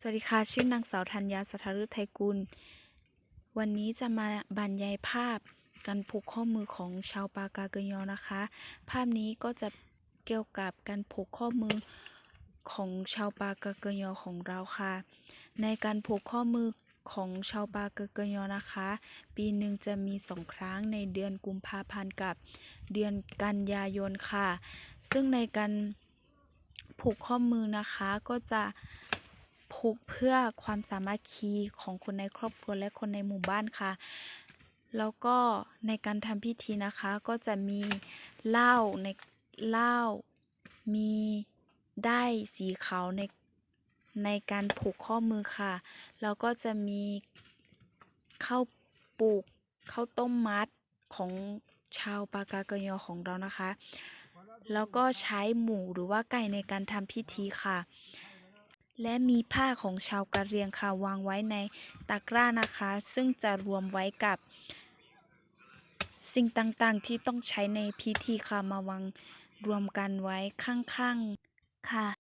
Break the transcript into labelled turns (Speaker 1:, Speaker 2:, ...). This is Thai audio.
Speaker 1: สวัสดีค่ะ ชื่อนางสาวธัญญาสถาฤทัยกุล วันนี้จะมาบรรยายภาพการผูกข้อมือของชาวปากาเกยอนะคะ ภาพนี้ก็จะเกี่ยวกับการผูกข้อมือของชาวปากาเกยอของเราค่ะ ในการผูกข้อมือของชาวปากาเกยอนะคะ ปีหนึ่งจะมีสองครั้งในเดือนกุมภาพันธ์กับเดือนกันยายนค่ะ ซึ่งในการผูกข้อมือนะคะก็จะ ผูกเพื่อความสามัคคีของคนในครอบครัวและคนในหมู่บ้านค่ะ แล้วก็ในการทำพิธีนะคะก็จะมีเหล้าในเหล้ามีได้สีขาวในในการผูกข้อมือค่ะ แล้วก็จะมีข้าวปลูกข้าวต้มมัดของชาวปากากยอของเรานะคะ แล้วก็ใช้หมูหรือว่าไก่ในการทำพิธีค่ะ และมีผ้าของชาวกะเหรียงค่ะวางไว้ในตะกร้านะคะ ซึ่งจะรวมไว้กับสิ่งต่างๆ ที่ต้องใช้ในพิธีค่ะมาวางรวมกันไว้ข้างๆค่ะ